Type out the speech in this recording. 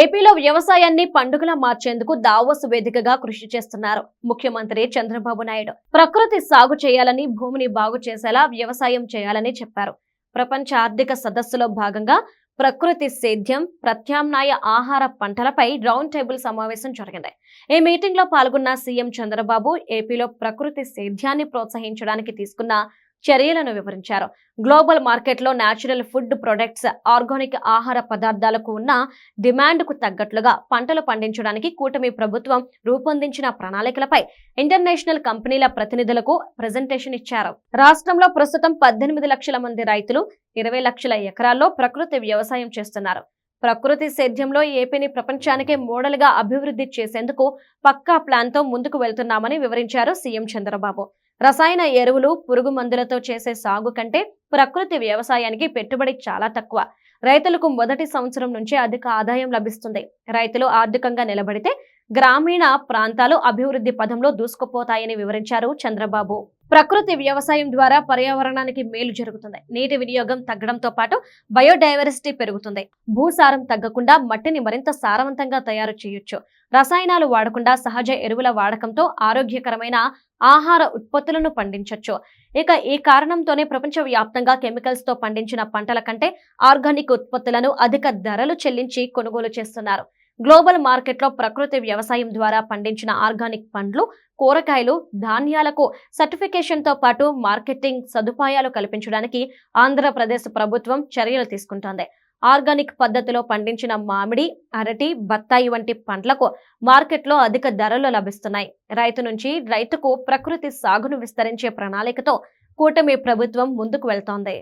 ఏపీలో వ్యవసాయాన్ని పండుగలా మార్చేందుకు దావోస్ వేదికగా కృషి చేస్తున్నారు ముఖ్యమంత్రి చంద్రబాబు నాయుడు. ప్రకృతి సాగు చేయాలని భూమిని బాగు చేసేలా వ్యవసాయం చేయాలని చెప్పారు. ప్రపంచ ఆర్థిక సదస్సులో భాగంగా ప్రకృతి సేద్యం ప్రత్యామ్నాయ ఆహార పంటలపై రౌండ్ టేబుల్ సమావేశం జరిగింది. ఈ మీటింగ్లో పాల్గొన్న సీఎం చంద్రబాబు ఏపీలో ప్రకృతి సేద్యాన్ని ప్రోత్సహించడానికి తీసుకున్న చర్యలను వివరించారు. గ్లోబల్ మార్కెట్లో న్యాచురల్ ఫుడ్ ప్రొడక్ట్స్ ఆర్గానిక్ ఆహార పదార్థాలకు ఉన్న డిమాండ్కు తగ్గట్లుగా పంటలు పండించడానికి కూటమి ప్రభుత్వం రూపొందించిన ప్రణాళికలపై ఇంటర్నేషనల్ కంపెనీల ప్రతినిధులకు ప్రజెంటేషన్ ఇచ్చారు. రాష్ట్రంలో ప్రస్తుతం పద్దెనిమిది లక్షల మంది రైతులు ఇరవై లక్షల ఎకరాల్లో ప్రకృతి వ్యవసాయం చేస్తున్నారు. ప్రకృతి సేద్యంలో ఏపీని ప్రపంచానికే మోడల్గా అభివృద్ధి చేసేందుకు పక్కా ప్లాన్తో ముందుకు వెళ్తున్నామని వివరించారు సీఎం చంద్రబాబు. రసాయన ఎరువులు పురుగు మందులతో చేసే సాగు కంటే ప్రకృతి వ్యవసాయానికి పెట్టుబడి చాలా తక్కువ. రైతులకు మొదటి సంవత్సరం నుంచే అధిక ఆదాయం లభిస్తుంది. రైతులు ఆర్థికంగా నిలబడితే గ్రామీణ ప్రాంతాలు అభివృద్ధి పదంలో దూసుకుపోతాయని వివరించారు చంద్రబాబు. ప్రకృతి వ్యవసాయం ద్వారా పర్యావరణానికి మేలు జరుగుతుంది. నీటి వినియోగం తగ్గడంతో పాటు బయోడైవర్సిటీ పెరుగుతుంది. భూసారం తగ్గకుండా మట్టిని మరింత సారవంతంగా తయారు చేయొచ్చు. రసాయనాలు వాడకుండా సహజ ఎరువుల వాడకంతో ఆరోగ్యకరమైన ఆహార ఉత్పత్తులను పండించొచ్చు. ఇక ఈ కారణంతోనే ప్రపంచ వ్యాప్తంగా కెమికల్స్తో పండించిన పంటల కంటే ఆర్గానిక్ ఉత్పత్తులను అధిక ధరలు చెల్లించి కొనుగోలు చేస్తున్నారు. గ్లోబల్ మార్కెట్లో ప్రకృతి వ్యవసాయం ద్వారా పండించిన ఆర్గానిక్ పండ్లు కూరగాయలు ధాన్యాలకు సర్టిఫికేషన్తో పాటు మార్కెటింగ్ సదుపాయాలు కల్పించడానికి ఆంధ్రప్రదేశ్ ప్రభుత్వం చర్యలు తీసుకుంటోంది. ఆర్గానిక్ పద్ధతిలో పండించిన మామిడి అరటి బత్తాయి వంటి పండ్లకు మార్కెట్లో అధిక ధరలు లభిస్తున్నాయి. రైతు నుంచి రైతుకు ప్రకృతి సాగును విస్తరించే ప్రణాళికతో కూటమి ప్రభుత్వం ముందుకు వెళ్తోంది.